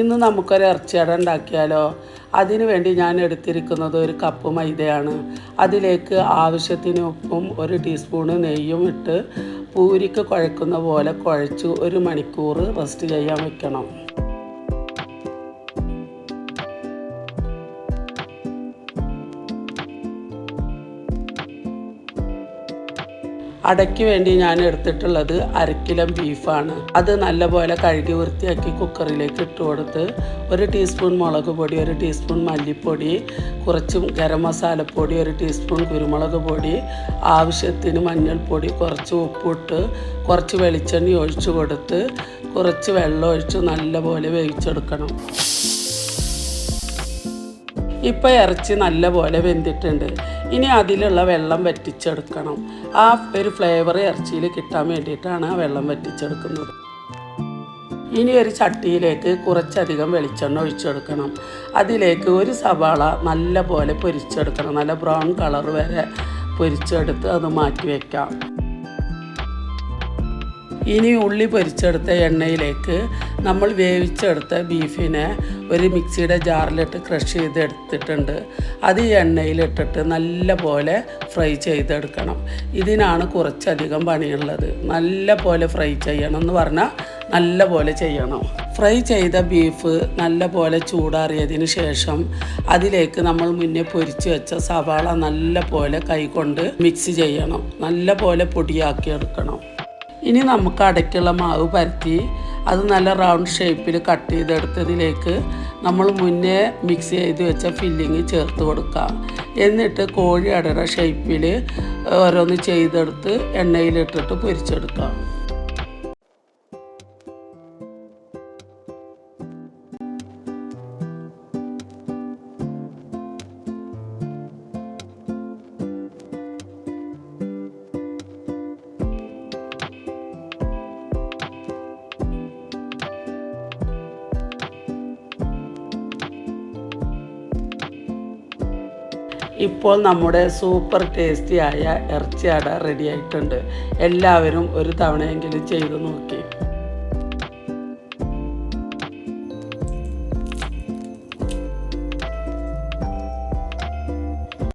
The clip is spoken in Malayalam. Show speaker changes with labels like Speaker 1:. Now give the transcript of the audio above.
Speaker 1: ഇന്ന് നമുക്കൊരു ഇറച്ചിയട ഉണ്ടാക്കിയാലോ? അതിനു വേണ്ടി ഞാൻ എടുത്തിരിക്കുന്നത് ഒരു കപ്പ് മൈദയാണ്. അതിലേക്ക് ആവശ്യത്തിന് ഉപ്പും ഒരു ടീസ്പൂണ് നെയ്യും ഇട്ട് പൂരിക്ക് കുഴക്കുന്ന പോലെ കുഴച്ച് ഒരു മണിക്കൂർ റെസ്റ്റ് ചെയ്യാൻ വെക്കണം. അടയ്ക്ക് വേണ്ടി ഞാൻ എടുത്തിട്ടുള്ളത് അരക്കിലം ബീഫാണ്. അത് നല്ലപോലെ കഴുകി വൃത്തിയാക്കി കുക്കറിലേക്ക് ഇട്ട് കൊടുത്ത് ഒരു ടീസ്പൂൺ മുളക് പൊടി ഒരു ടീസ്പൂൺ മല്ലിപ്പൊടി കുറച്ചും ഗരം മസാലപ്പൊടി ഒരു ടീസ്പൂൺ കുരുമുളക് പൊടി ആവശ്യത്തിന് മഞ്ഞൾപ്പൊടി കുറച്ച് ഉപ്പിട്ട് കുറച്ച് വെളിച്ചെണ്ണ ഒഴിച്ചു കൊടുത്ത് കുറച്ച് വെള്ളം ഒഴിച്ച് നല്ലപോലെ വേവിച്ചെടുക്കണം. ഇപ്പോൾ ഇറച്ചി നല്ലപോലെ വെന്തിട്ടുണ്ട്. ഇനി അതിലുള്ള വെള്ളം വറ്റിച്ചെടുക്കണം. ആ ഒരു ഫ്ലേവർ ഇറച്ചിയിൽ കിട്ടാൻ വേണ്ടിയിട്ടാണ് ആ വെള്ളം വറ്റിച്ചെടുക്കുന്നത്. ഇനി ഒരു ചട്ടിയിലേക്ക് കുറച്ചധികം വെളിച്ചെണ്ണ ഒഴിച്ചെടുക്കണം. അതിലേക്ക് ഒരു സവാള നല്ല പോലെ പൊരിച്ചെടുക്കണം. നല്ല ബ്രൗൺ കളർ വരെ പൊരിച്ചെടുത്ത് അത് മാറ്റി വയ്ക്കാം ഇനി ഉള്ളി പൊരിച്ചെടുത്ത എണ്ണയിലേക്ക് നമ്മൾ വേവിച്ചെടുത്ത ബീഫിനെ ഒരു മിക്സിയുടെ ജാറിലിട്ട് ക്രഷ് ചെയ്തെടുത്തിട്ടുണ്ട്. അത് ഈ എണ്ണയിലിട്ടിട്ട് നല്ല പോലെ ഫ്രൈ ചെയ്തെടുക്കണം. ഇതിനാണ് കുറച്ചധികം പണിയുള്ളത്. നല്ല പോലെ ഫ്രൈ ചെയ്യണം എന്ന് പറഞ്ഞാൽ നല്ല പോലെ ചെയ്യണം. ഫ്രൈ ചെയ്ത ബീഫ് നല്ല പോലെ ചൂടാറിയതിന് ശേഷം അതിലേക്ക് നമ്മൾ മുന്നേ പൊരിച്ച് വെച്ച സവാള നല്ല പോലെ കൈകൊണ്ട് മിക്സ് ചെയ്യണം. നല്ല പോലെ പൊടിയാക്കി എടുക്കണം ഇനി നമുക്ക് അടയ്ക്കുള്ള മാവ് പരത്തി അത് നല്ല റൗണ്ട് ഷേപ്പിൽ കട്ട് ചെയ്തെടുത്തതിലേക്ക് നമ്മൾ മുന്നേ മിക്സ് ചെയ്ത് വെച്ച ഫില്ലിങ് ചേർത്ത് കൊടുക്കാം എന്നിട്ട് കോഴി അടയുടെ ഷേപ്പിൽ ഓരോന്ന് ചെയ്തെടുത്ത് എണ്ണയിലിട്ടിട്ട് പൊരിച്ചെടുക്കുക. ഇപ്പോൾ നമ്മുടെ സൂപ്പർ ടേസ്റ്റിയായ ഇറച്ചിയട റെഡി ആയിട്ടുണ്ട്. എല്ലാവരും ഒരു തവണയെങ്കിലും ചെയ്തു നോക്കി.